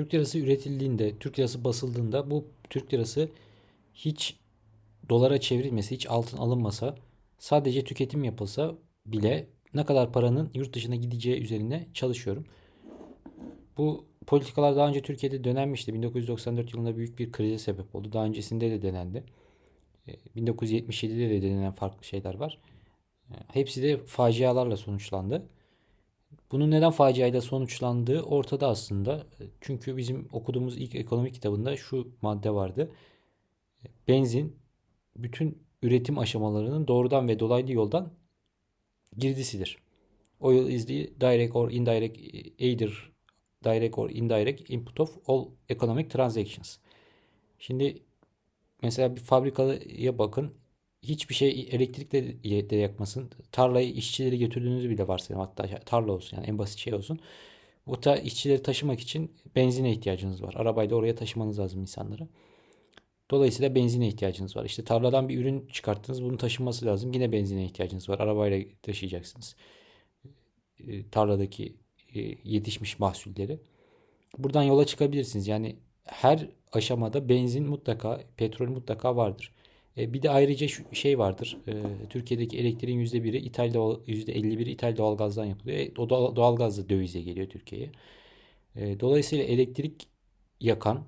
Türk lirası üretildiğinde, Türk lirası basıldığında bu Türk lirası hiç dolara çevrilmesi, hiç altın alınmasa, sadece tüketim yapılsa bile ne kadar paranın yurt dışına gideceği üzerine çalışıyorum. Bu politikalar daha önce Türkiye'de denenmişti. 1994 yılında büyük bir krize sebep oldu. Daha öncesinde de denendi. E, 1977'de de denenen farklı şeyler var. E, Hepsi de facialarla sonuçlandı. Bunun neden faciayla sonuçlandığı ortada aslında. Çünkü bizim okuduğumuz ilk ekonomi kitabında şu madde vardı. Benzin bütün üretim aşamalarının doğrudan ve dolaylı yoldan girdisidir. Oil is the direct or indirect either direct or indirect input of all economic transactions. Şimdi mesela bir fabrikaya bakın. Hiçbir şey elektrikle de yakmasın. Tarlayı işçileri götürdüğünüzü bile varsayalım. Hatta tarla olsun yani en basit şey olsun. Bu ta işçileri taşımak için benzine ihtiyacınız var. Arabayla oraya taşımanız lazım insanları. Dolayısıyla benzine ihtiyacınız var. İşte tarladan bir ürün çıkarttınız. Bunun taşınması lazım. Yine benzine ihtiyacınız var. Arabayla taşıyacaksınız. E, tarladaki e, yetişmiş mahsulleri. Buradan yola çıkabilirsiniz. Yani her aşamada benzin mutlaka, petrol mutlaka vardır. E, bir de ayrıca şey vardır. E, Türkiye'deki elektriğin %1'i İthal doğal, %51'i ithal doğalgazdan yapılıyor. E, o doğal, doğalgaz da dövize geliyor Türkiye'ye. Dolayısıyla elektrik yakan,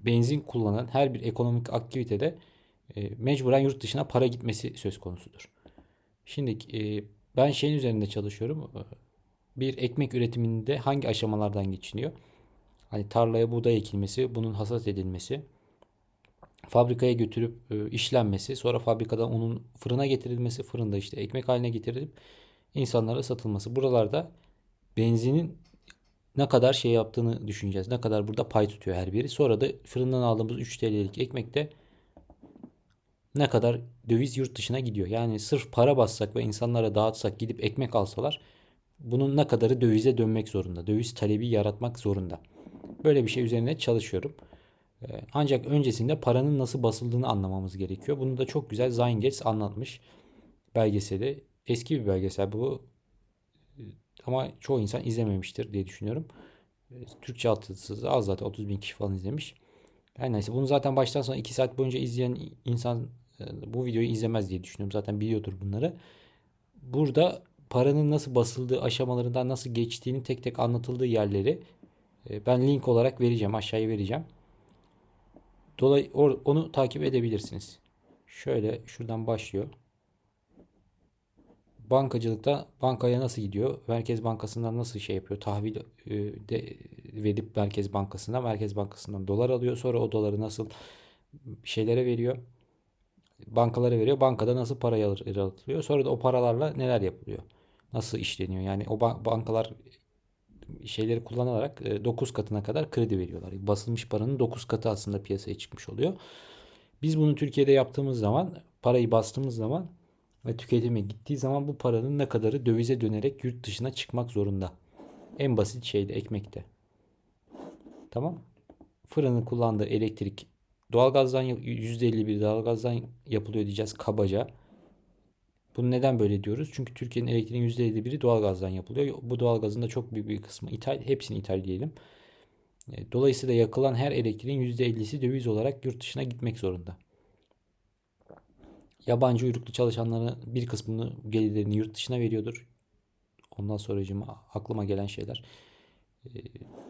benzin kullanan her bir ekonomik aktivitede mecburen yurt dışına para gitmesi söz konusudur. Şimdi ben şeyin üzerinde çalışıyorum. Bir ekmek üretiminde hangi aşamalardan geçiniyor? Hani tarlaya buğday ekilmesi, bunun hasat edilmesi, fabrikaya götürüp e, işlenmesi, sonra fabrikadan onun fırına getirilmesi, fırında işte ekmek haline getirilip insanlara satılması. Buralarda benzinin ne kadar şey yaptığını düşüneceğiz. Ne kadar burada pay tutuyor her biri. Sonra da fırından aldığımız 3 TL'lik ekmekte ne kadar döviz yurt dışına gidiyor. Yani sırf para bassak ve insanlara dağıtsak gidip ekmek alsalar bunun ne kadarı dövize dönmek zorunda. Döviz talebi yaratmak zorunda. Böyle bir şey üzerine çalışıyorum. Ee, Ancak öncesinde paranın nasıl basıldığını anlamamız gerekiyor. Bunu da çok güzel Zyngets anlatmış belgeseli. Eski bir belgesel bu. Ee, Ama çoğu insan izlememiştir diye düşünüyorum. Ee, Türkçe altyazısı az zaten 30 bin kişi falan izlemiş. Her neyse bunu zaten baştan sona 2 saat boyunca izleyen insan e, bu videoyu izlemez diye düşünüyorum. Zaten biliyordur bunları. Burada paranın nasıl basıldığı aşamalarından nasıl geçtiğini tek tek anlatıldığı yerleri e, ben link olarak vereceğim. Aşağıya vereceğim. Dolay onu takip edebilirsiniz. Şöyle şuradan başlıyor. Bankacılıkta bankaya nasıl gidiyor? Merkez Bankası'ndan nasıl şey yapıyor? Tahvil e, de verip Merkez Bankası'na, Merkez Bankası'ndan dolar alıyor. Sonra o doları nasıl şeylere veriyor? Bankalara veriyor. Bankada nasıl para yaratılıyor? Sonra da o paralarla neler yapılıyor? Nasıl işleniyor? Yani o ban- bankalar şeyleri kullanarak e, 9 katına kadar kredi veriyorlar. Basılmış paranın 9 katı aslında piyasaya çıkmış oluyor. Biz bunu Türkiye'de yaptığımız zaman, parayı bastığımız zaman ve tüketime gittiği zaman bu paranın ne kadarı dövize dönerek yurt dışına çıkmak zorunda. En basit şeyde ekmekte. Tamam. Fırının kullandığı elektrik doğalgazdan yap- %51 doğalgazdan yapılıyor diyeceğiz kabaca. Bunu neden böyle diyoruz? Çünkü Türkiye'nin elektriğinin %51'i doğalgazdan yapılıyor. Bu doğalgazın da çok büyük bir kısmı ithal. Hepsini ithal diyelim. E, Dolayısıyla yakılan her elektriğin %50'si döviz olarak yurt dışına gitmek zorunda. Yabancı uyruklu çalışanların bir kısmını gelirlerini yurt dışına veriyordur. Ondan sonracığıma aklıma gelen şeyler. E,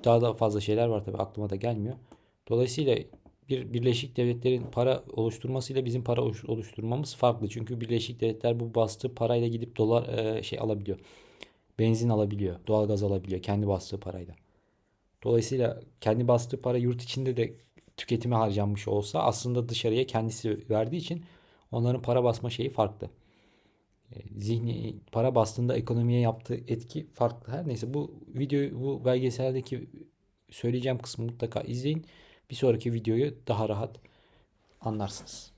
Daha da fazla şeyler var tabii aklıma da gelmiyor. Dolayısıyla bir Birleşik Devletler'in para oluşturmasıyla bizim para oluş- oluşturmamız farklı. Çünkü Birleşik Devletler bu bastığı parayla gidip dolar e, şey alabiliyor. Benzin alabiliyor, doğalgaz alabiliyor kendi bastığı parayla. Dolayısıyla kendi bastığı para yurt içinde de tüketime harcanmış olsa aslında dışarıya kendisi verdiği için onların para basma şeyi farklı. E, Zihni para bastığında ekonomiye yaptığı etki farklı. Her neyse bu videoyu bu belgeseldeki söyleyeceğim kısmı mutlaka izleyin. Bir sonraki videoyu daha rahat anlarsınız.